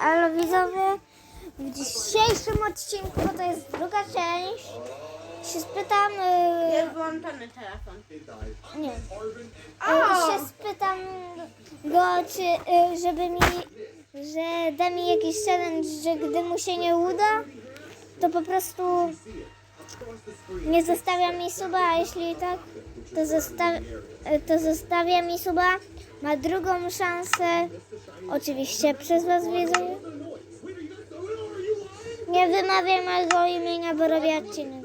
Ale widzowie, w dzisiejszym odcinku, bo to jest druga część, się spytam, y, Jest włączony telefon. nie, y, się spytam go, czy, y, żeby mi, że da mi jakiś challenge, że gdy mu się nie uda, to po prostu nie zostawia mi suba, a jeśli tak, to, zosta y, to zostawia mi suba. Ma drugą szansę, oczywiście przez was wiedzę. Nie wymawiam mojego imienia, bo robię odcinek.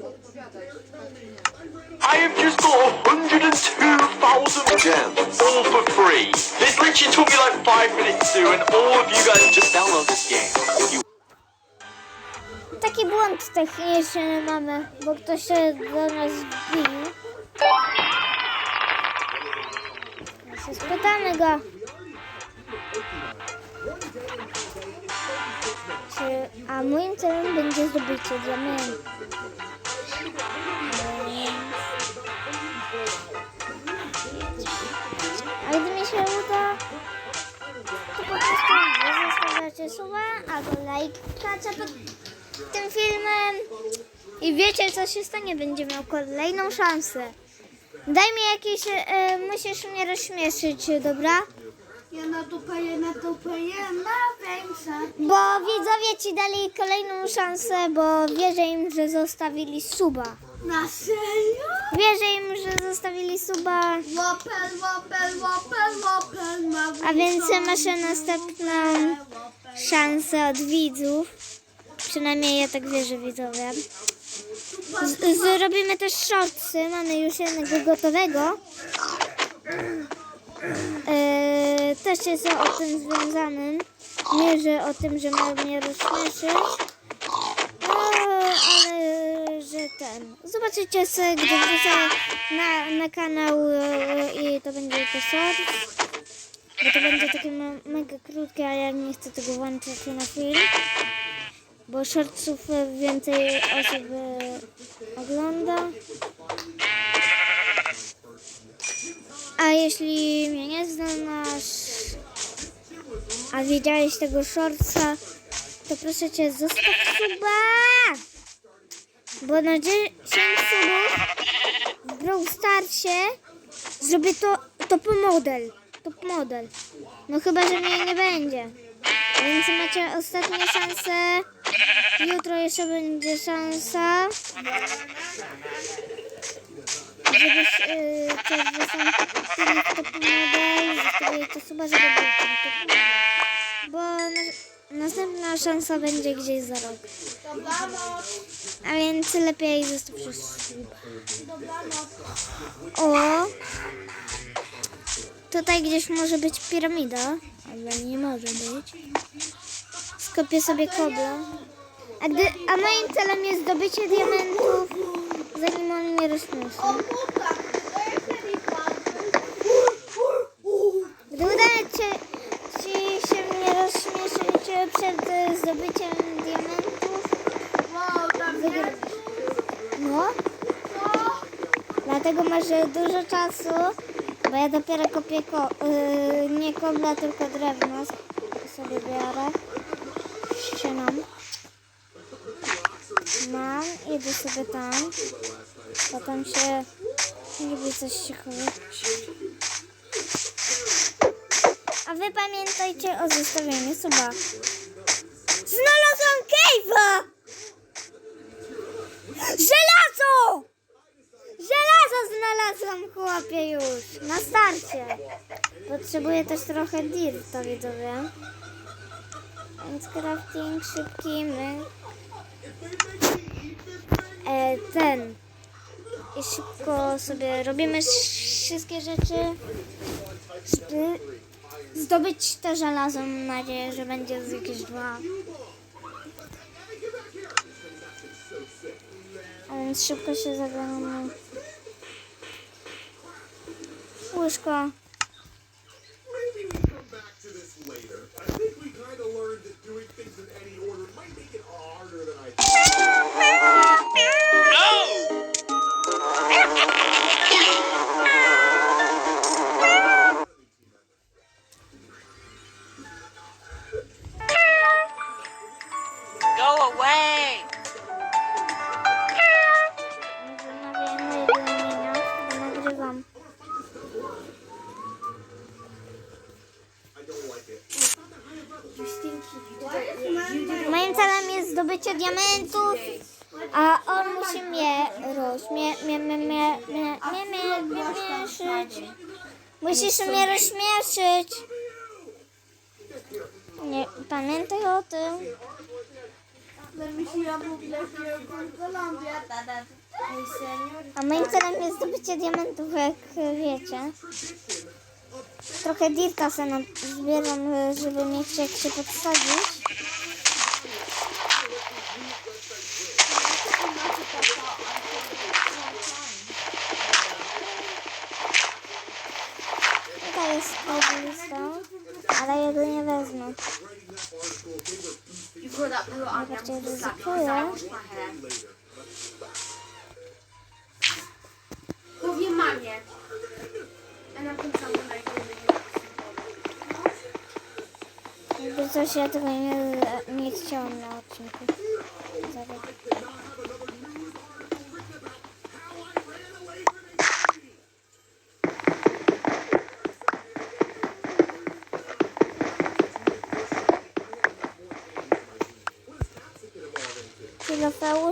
I have just got 102,000 gems, all for free. This literally took me like five minutes to and all of you guys just download this game. You Taki błąd techniczny mamy, bo ktoś się do nas wbił. Spytamy go. A moim celem będzie zdobycie diamentu. A gdy mi się uda, to po prostu zostawiacie suba albo lajkacie pod tym filmem i wiecie co się stanie, będzie miał kolejną szansę. Daj mi jakieś, e, musisz mnie rozśmieszyć, dobra? Ja na dupę, ja na dupę, ja na większa. Bo widzowie ci dali kolejną szansę, bo wierzę im, że zostawili suba. Na serio? Wierzę im, że zostawili suba, Łopel, łopel, łopel, łopel, ma a więc masz następną szansę od widzów. Przynajmniej ja tak wierzę widzowie. Z, zrobimy też shortsy, mamy już jednego gotowego. E, też jest o tym związanym. Nie, że o tym, że ma mnie rozśmieszyć. E, ale że ten. Zobaczycie sobie, gdy wrzucę na, na kanał e, i to będzie to shorts. Bo to będzie takie me- mega krótkie, a ja nie chcę tego włączyć na film. Bo shortsów e, więcej osób e, ogląda. A jeśli mnie nie znasz, a widziałeś tego shortsa, to proszę cię, zostaw suba! Bo na 10 subów w Brawl Starsie zrobię to top model. Top model. No chyba, że mnie nie będzie. Więc macie ostatnie szanse. Jutro jeszcze będzie szansa. Żebyś yy, coś wystąpili w top model. Zostawiajcie suba, żeby był top model. Bo na, następna szansa będzie gdzieś za rok. A więc lepiej suba. dobranoc. O! Tutaj gdzieś może być piramida, ale nie może być. Skopię sobie kobla. A, gdy, a moim celem jest zdobycie diamentów, zanim on jest lipa. Gdy uda cię, ci się mnie rozśmieszyć przed zdobyciem diamentów, Wow, tam wygra. jest No, dlatego masz dużo czasu, bo ja dopiero kopię ko, y, nie kobla, tylko drewno sobie biorę. Ścinam. Mam, idę sobie tam. Potem się lubię coś się. A wy pamiętajcie o zostawieniu suba. Znalazłam cave'a! Żelazo! Żelazo znalazłam, chłopie, już. Na starcie. Potrzebuję też trochę dirta, widzowie. Więc crafting szybki. E, ten. I szybko sobie robimy wszystkie rzeczy, żeby zdobyć to żelazo. Mam nadzieję, że będzie z jakieś dwa. A więc szybko się zaglądamy. Łyżko. Maybe pamiętaj o tym. A moim celem jest zdobycie diamentów, jak wiecie. Trochę dirta se zbieram, żeby mieć jak się podsadzić. Tutaj jest cobblestone, ale ja go nie wezmę. You put that blue on Zobaczcie, your ryzykuję. Powiem mamie. A na tym samym Jakby coś, ja tego nie, nie chciałam na odcinku.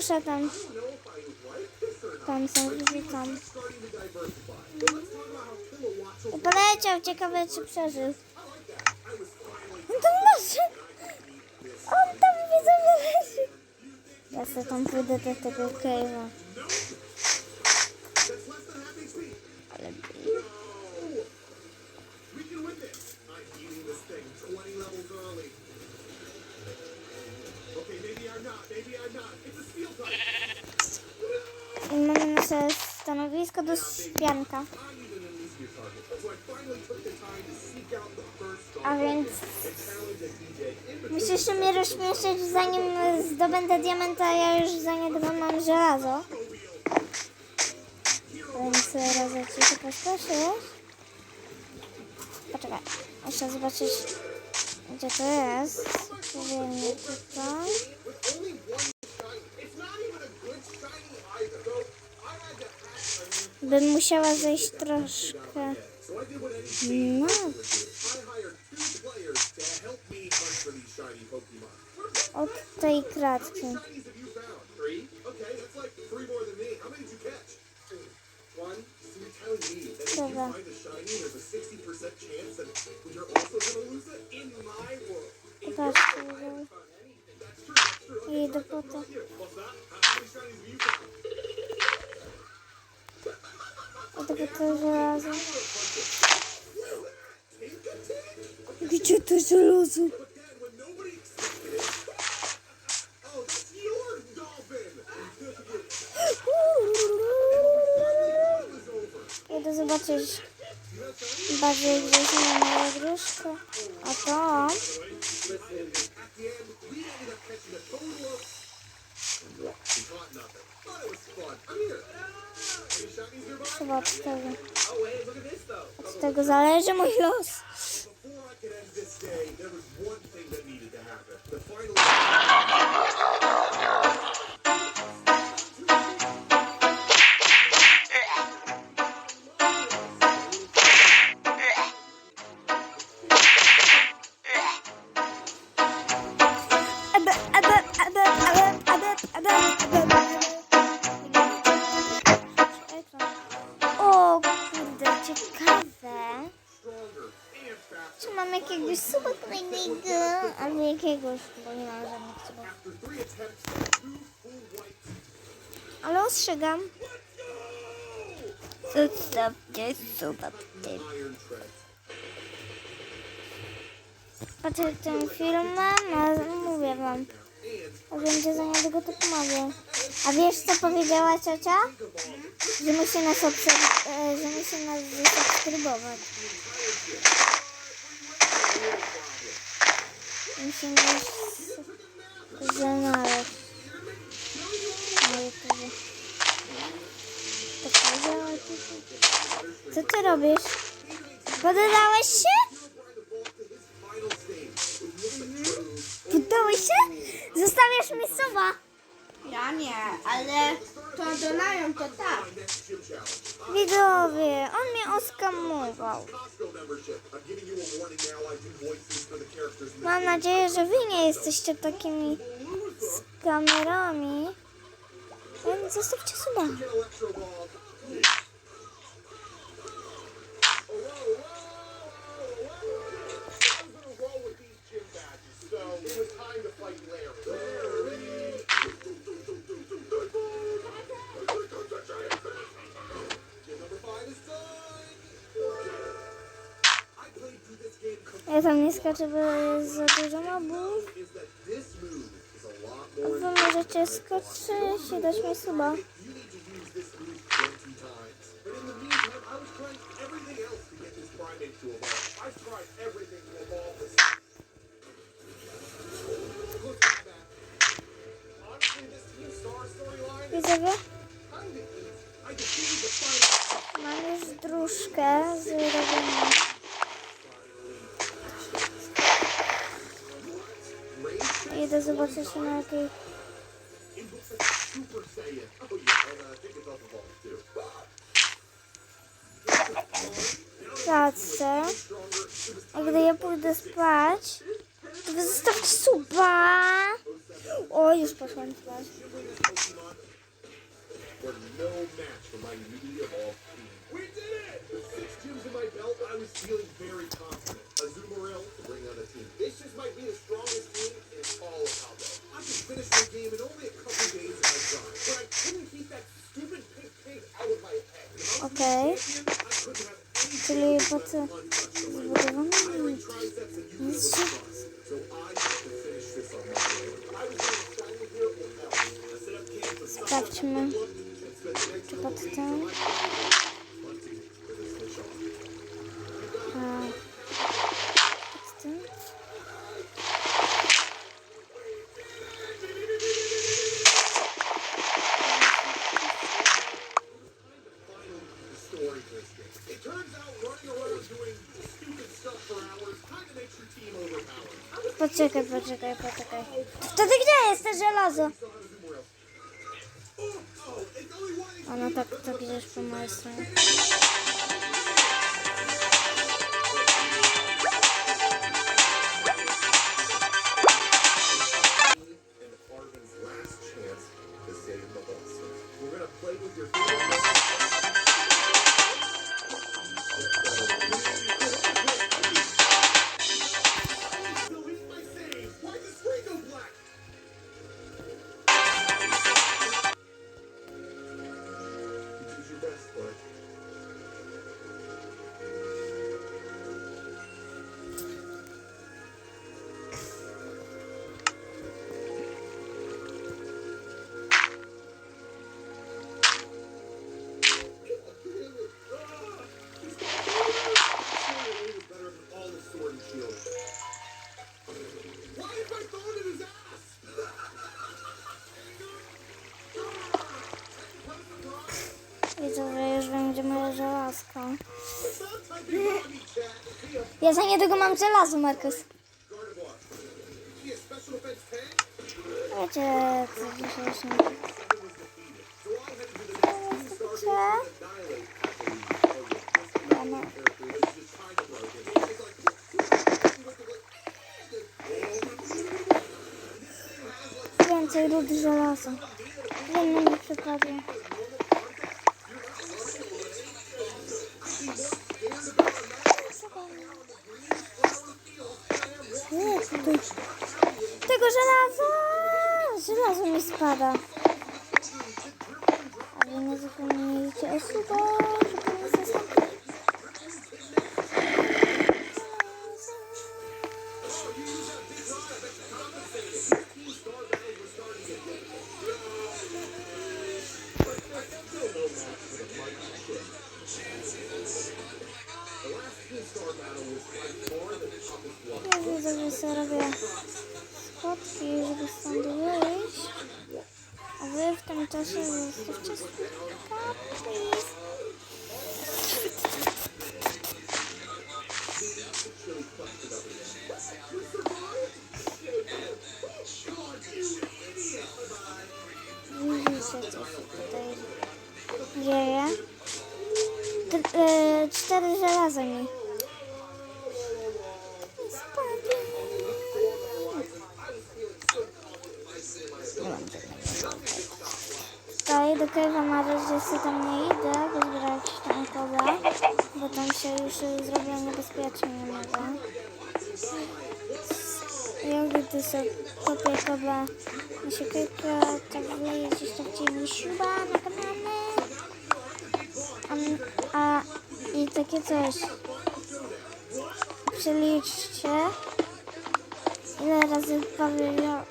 Kilofeusze tam, tam są, wrzucam. I poleciał, ciekawe czy przeżył. On tam leży! On tam widzowie leży! Ja sobie tam pójdę do tego cave'a. Ale We I mamy nasze stanowisko do first A więc musisz mnie rozśmieszyć zanim zdobędę diamenta, ja już zaniedbę mam żelazo. Więc razem ci się pospieszysz. Poczekaj, muszę zobaczyć gdzie to jest. Powinno tutaj. Bym musiała zejść troszkę. No, do. Od tej kratki. Dobra. find a shiny, there's Idę po to. żelazo. A? Gdzie to żelazo? Idę zobaczyć bardziej gdzieś na moje gruszko. A to chyba od tego. Od tego zależy mój los. Czy mam jakiegoś suba kolejnego? Albo jakiegoś, bo nie mam żadnych subów. Ale ostrzegam. Zostawcie suba treads. Patrzę tym filmem, a mówię wam. A będzie za niedługo to pomogę. A wiesz co powiedziała ciocia? Że musi nas, obserw- e, że musi nas zasubskrybować. Musimy znaleźć. Co ty robisz? Poddałeś się? Poddałeś się? Zostawiasz mi suba. Ja nie, ale to donają to tak. Widzowie, on mnie oskamował. Mam nadzieję, że wy nie jesteście takimi z kamerami. Zostawcie suba. tam nie skaczę, bo jest za dużo mobów. Wy możecie skoczyć i dać mi suba. Widzowie? zobaczycie na jakiej... Pracę. A gdy ja pójdę spać, to wy zostawcie suba! O, już poszłam spać. We did it! Six gems in my belt, I was feeling very confident. Poczekaj, poczekaj, poczekaj. To wtedy gdzie jest te żelazo? Ono tak, to idziesz po mojej stronie. play with your Ja za niedługo mam żelazo, Markus. Wiecie, co dzisiejszym... Więcej rud żelaza. W innym przypadku. tutaj tego żelaza! Żelazo mi spada. Ale nie zapomnijcie o sugarze. Ja widzę, że sobie robię schodki, żeby stąd wyjść. A wy w tym czasie zostawcie swój kapis. Widzicie, co się tutaj dzieje. T y cztery żelaza mi. Na razie sobie tam nie idę, bo zbierać tam kobla, bo tam się już zrobiło niebezpiecznie nie mogę. Ja gdy sobie kopię kobla na siekierkę, tak wleję gdzieś tam ciemni śruba na kanale. A, a i takie coś. Przeliczcie, ile razy powiedzia,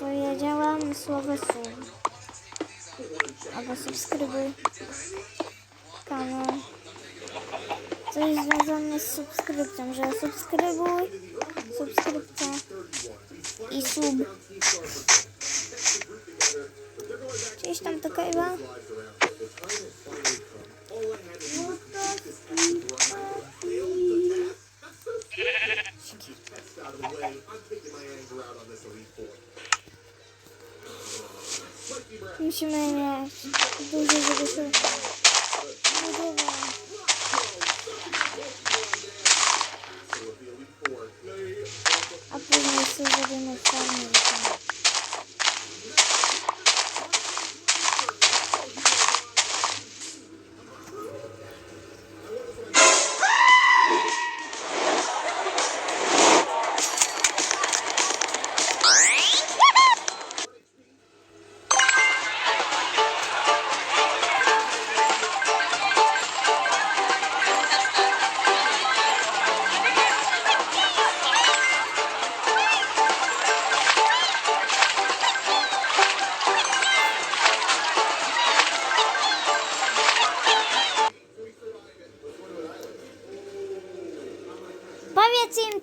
powiedziałam słowo sum. Albo subskrybuj kanał. Coś związane z subskrypcją, że subskrybuj, subskrypcja i sub. Gdzieś tam to kajwa. Musimy mieć dużo, żeby się budował. So with the Elite Four, they A później sobie zrobimy farmę.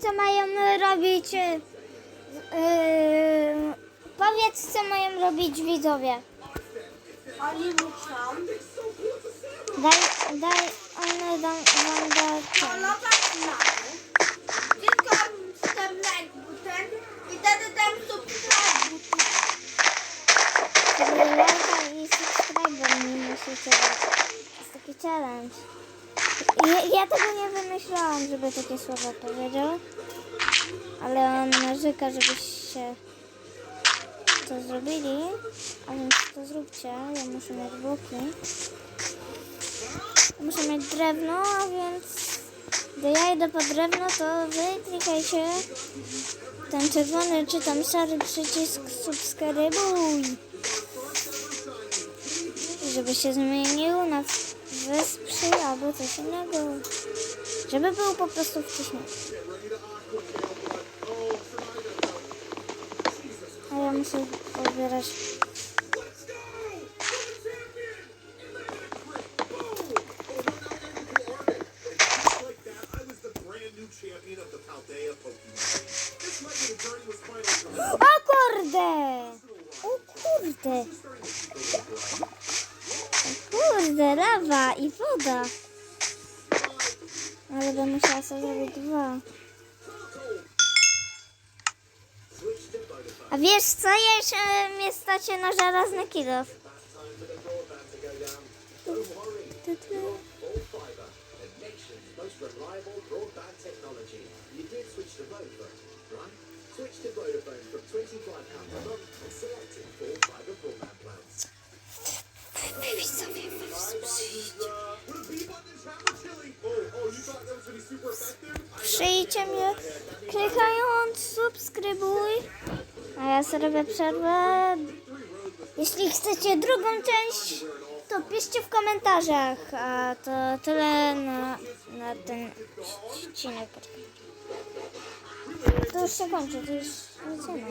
Co mają robić. Yy, powiedz, co mają robić widzowie. Oni muszą Daj, daj, one dam, wam da ten. polować na tylko tym like button i wtedy tam subscribe button. Żeby lajka i subskryber mi musicie dać. To jest taki challenge. Ja, ja tego nie wymyślałam, żeby takie słowa powiedział. Ale on narzeka, żebyście to zrobili. A więc to zróbcie. Ja muszę mieć bloki. Muszę mieć drewno, a więc gdy ja idę po drewno, to wy klikajcie ten czerwony czy tam szary przycisk subskrybuj. Żeby się zmienił na wesprzyj albo coś innego. Żeby był po prostu wcześniej. A ja muszę odbierać. Woda. Ale będę musiała sobie dwa. A wiesz co, jeszcze mnie stacie na żelazny kilof. Switch to Vodafone, from £25 a month and selected full fiber broadband plans. Super effective? Przyjcie mnie klikając subskrybuj. A ja sobie robię przerwę. Jeśli chcecie drugą część, to piszcie w komentarzach. A to tyle na, na ten odcinek. To już się kończy, to już nic nie ma.